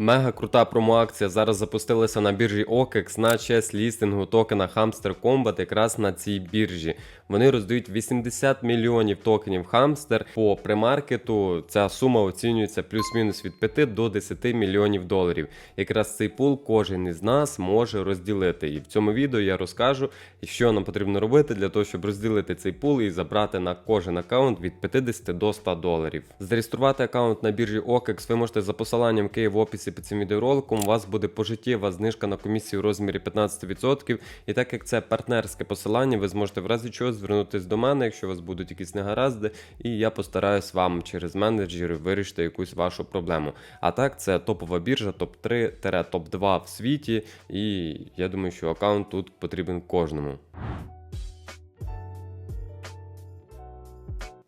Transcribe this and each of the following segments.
Мега крута промоакція зараз запустилася на біржі OKEX на честь лістингу токена Hamster Combat якраз на цій біржі. Вони роздають 80 мільйонів токенів Hamster по премаркету. Ця сума оцінюється плюс-мінус від 5 до 10 мільйонів доларів. Якраз цей пул кожен із нас може розділити. І в цьому відео я розкажу, що нам потрібно робити для того, щоб розділити цей пул і забрати на кожен аккаунт від 50 до 100 доларів. Зареєструвати аккаунт на біржі OKEX ви можете за посиланням є в описі під цим відеороликом. У вас буде пожиттєва знижка на комісію у розмірі 15%. І так як це партнерське посилання, ви зможете в разі чого звернутися до мене, якщо у вас будуть якісь негаразди, і я постараюсь вам через менеджерів вирішити якусь вашу проблему. А так, це топова біржа, топ-3 топ-2 в світі. І я думаю, що аккаунт тут потрібен кожному.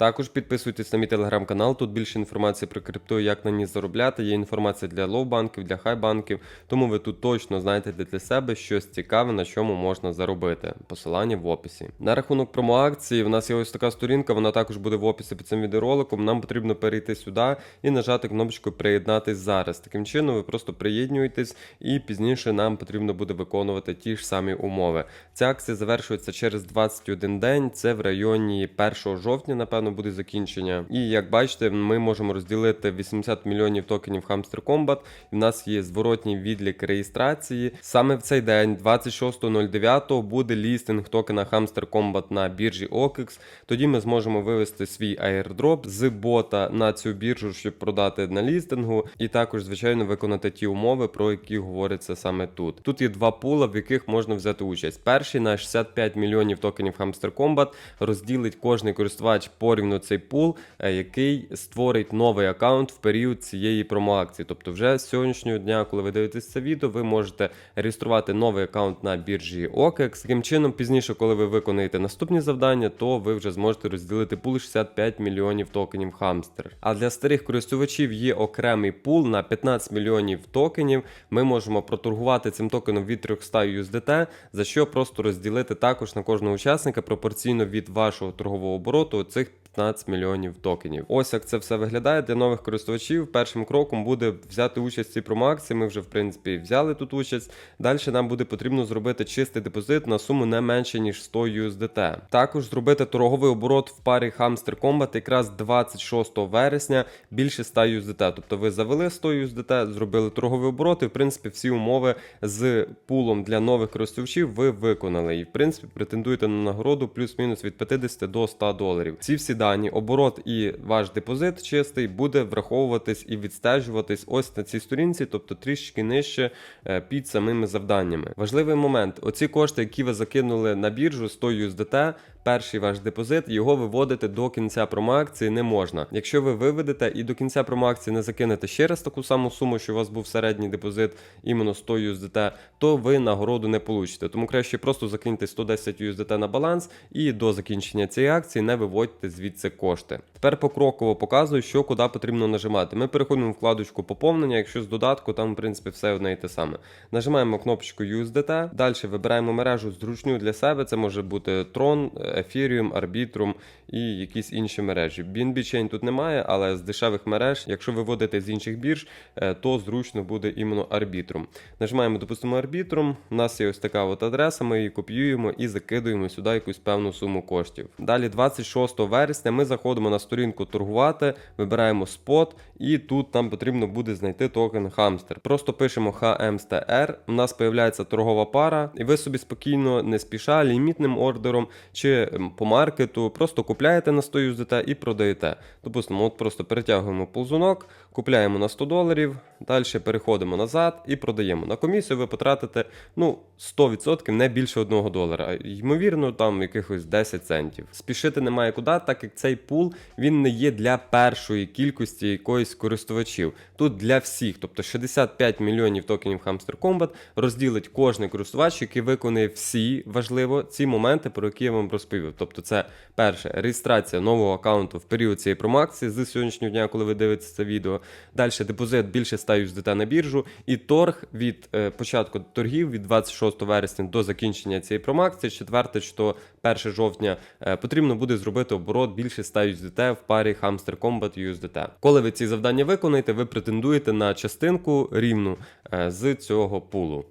Також підписуйтесь на мій телеграм-канал. Тут більше інформації про крипту, як на ній заробляти. Є інформація для лоу-банків, для хай-банків. Тому ви тут точно знайдете для себе щось цікаве, на чому можна заробити. Посилання в описі. На рахунок промоакції, в нас є ось така сторінка, вона також буде в описі під цим відеороликом. Нам потрібно перейти сюди і нажати кнопочку Приєднатись зараз. Таким чином, ви просто приєднуєтесь, і пізніше нам потрібно буде виконувати ті ж самі умови. Ця акція завершується через 21 день. Це в районі 1 жовтня, напевно буде закінчення. І як бачите, ми можемо розділити 80 мільйонів токенів Hamster Combat. І в нас є зворотній відлік реєстрації. Саме в цей день, 26.09, буде лістинг токена Hamster Combat на біржі OKEX. Тоді ми зможемо вивести свій airdrop з бота на цю біржу, щоб продати на лістингу, і також, звичайно, виконати ті умови, про які говориться саме тут. Тут є два пула, в яких можна взяти участь. Перший на 65 мільйонів токенів Hamster Combat розділить кожний користувач порівну цей пул, е, який створить новий аккаунт в період цієї промоакції. Тобто, вже з сьогоднішнього дня, коли ви дивитесь це відео, ви можете реєструвати новий аккаунт на біржі OKEX. Таким чином, пізніше, коли ви виконаєте наступні завдання, то ви вже зможете розділити пул 65 мільйонів токенів Hamster. А для старих користувачів є окремий пул на 15 мільйонів токенів. Ми можемо проторгувати цим токеном від 300 USDT, за що просто розділити також на кожного учасника пропорційно від вашого торгового обороту цих 15 мільйонів токенів. Ось як це все виглядає для нових користувачів. Першим кроком буде взяти участь в цій промоакції. Ми вже в принципі взяли тут участь. Далі нам буде потрібно зробити чистий депозит на суму не менше ніж 100 USDT. Також зробити торговий оборот в парі Hamster Combat якраз 26 вересня більше 100 USDT. Тобто ви завели 100 USDT, зробили торговий оборот, і в принципі всі умови з пулом для нових користувачів ви виконали. І в принципі претендуєте на нагороду плюс-мінус від 50 до 100 доларів. Ці всі дані, оборот і ваш депозит чистий буде враховуватись і відстежуватись ось на цій сторінці, тобто трішки нижче е, під самими завданнями. Важливий момент: оці кошти, які ви закинули на біржу 100 USDT, перший ваш депозит, його виводити до кінця промоакції не можна. Якщо ви виведете і до кінця промоакції не закинете ще раз таку саму суму, що у вас був середній депозит, іменно 100 USDT, то ви нагороду не получите. Тому краще просто закиньте 110 USDT на баланс і до закінчення цієї акції не виводьте звідси кошти. Тепер покроково показую, що куди потрібно нажимати. Ми переходимо в вкладочку поповнення, якщо з додатку, там в принципі все одне і те саме. Нажимаємо кнопочку USDT, далі вибираємо мережу зручну для себе. Це може бути Tron, Ethereum, Arbitrum і якісь інші мережі. BNB Chain тут немає, але з дешевих мереж, якщо виводити з інших бірж, е, то зручно буде іменно Arbitrum. Нажимаємо, допустимо, Arbitrum. У нас є ось така от адреса, ми її копіюємо і закидуємо сюди якусь певну суму коштів. Далі, 26 вересня, ми заходимо на сторінку торгувати, вибираємо спот, і тут нам потрібно буде знайти токен Hamster. Просто пишемо HMSTR, у нас з'являється торгова пара, і ви собі спокійно, не спіша, лімітним ордером чи по маркету, просто купляєте на 100 USDT і продаєте. Допустимо, от просто перетягуємо ползунок, купляємо на 100 доларів, далі переходимо назад і продаємо. На комісію ви потратите ну, 100% не більше 1 долара, ймовірно, там якихось 10 центів. Спішити немає куди, так як цей пул він не є для першої кількості якоїсь користувачів. Тут для всіх, тобто 65 мільйонів токенів Hamster Combat розділить кожний користувач, який виконує всі важливо ці моменти, про які я вам розповідаю розповів. Тобто, це перше реєстрація нового аккаунту в період цієї промакції з сьогоднішнього дня, коли ви дивитеся це відео. Далі депозит більше 100 USDT на біржу, і торг від е, початку торгів від 26 вересня до закінчення цієї промакції, четверте, що 1 жовтня е, потрібно буде зробити оборот більше 100 USDT в парі Hamster Combat USDT. Коли ви ці завдання виконаєте, ви претендуєте на частинку рівну е, з цього пулу.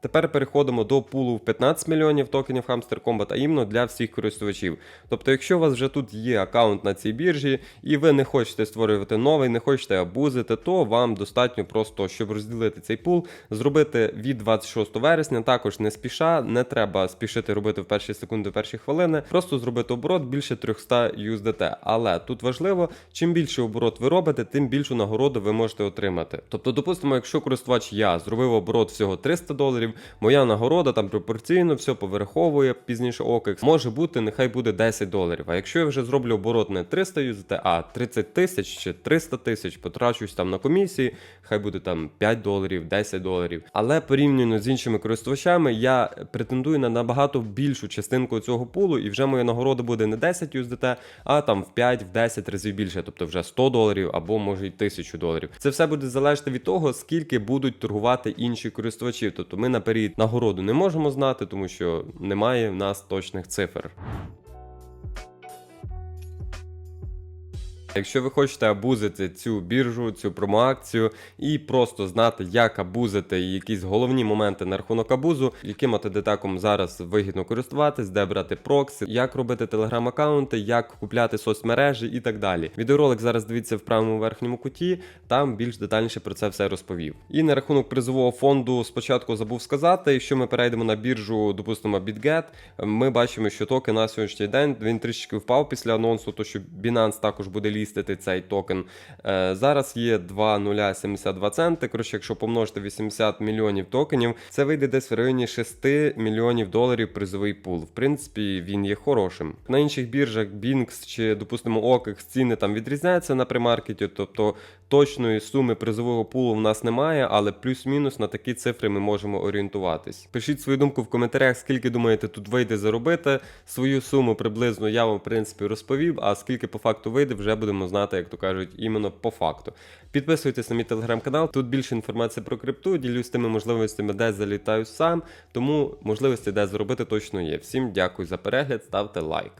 Тепер переходимо до пулу в 15 мільйонів токенів Hamster Combat, а іменно для всіх користувачів. Тобто, якщо у вас вже тут є аккаунт на цій біржі, і ви не хочете створювати новий, не хочете абузити, то вам достатньо просто, щоб розділити цей пул, зробити від 26 вересня, також не спіша, не треба спішити робити в перші секунди, перші хвилини, просто зробити оборот більше 300 USDT. Але тут важливо, чим більше оборот ви робите, тим більшу нагороду ви можете отримати. Тобто, допустимо, якщо користувач я зробив оборот всього 300 доларів, моя нагорода там пропорційно все поверховує пізніше OKX, може бути, нехай буде 10 доларів. А якщо я вже зроблю оборот не 300 USDT, а 30 тисяч чи 300 тисяч, потрачусь там на комісії, хай буде там 5 доларів, 10 доларів. Але порівняно з іншими користувачами, я претендую на набагато більшу частинку цього пулу, і вже моя нагорода буде не 10 USDT, а там в 5 в 10 разів більше, тобто вже 100 доларів або може й 1000 доларів. Це все буде залежати від того, скільки будуть торгувати інші користувачі. Тобто ми наперед нагороду не можемо знати, тому що немає в нас точних цифр. Якщо ви хочете абузити цю біржу, цю промоакцію і просто знати, як абузити якісь головні моменти на рахунок абузу, яким атедетаком зараз вигідно користуватись, де брати прокси, як робити телеграм-аккаунти, як купляти соцмережі і так далі. Відеоролик зараз дивіться в правому верхньому куті, там більш детальніше про це все розповів. І на рахунок призового фонду спочатку забув сказати, якщо ми перейдемо на біржу, допустимо, BitGet, ми бачимо, що токен на сьогоднішній день він трішки впав після анонсу, то що Binance також буде лістити цей токен. Е, Зараз є 2,072 центи. Коротше, якщо помножити 80 мільйонів токенів, це вийде десь в районі 6 мільйонів доларів призовий пул. В принципі, він є хорошим. На інших біржах Binx чи, допустимо, OKX ціни там відрізняються на примаркеті, тобто точної суми призового пулу в нас немає, але плюс-мінус на такі цифри ми можемо орієнтуватись. Пишіть свою думку в коментарях, скільки думаєте тут вийде заробити. Свою суму приблизно я вам в принципі розповів, а скільки по факту вийде, вже будемо знати, як то кажуть, іменно по факту. Підписуйтесь на мій телеграм-канал, тут більше інформації про крипту, ділюсь тими можливостями, де залітаю сам, тому можливості де зробити точно є. Всім дякую за перегляд, ставте лайк.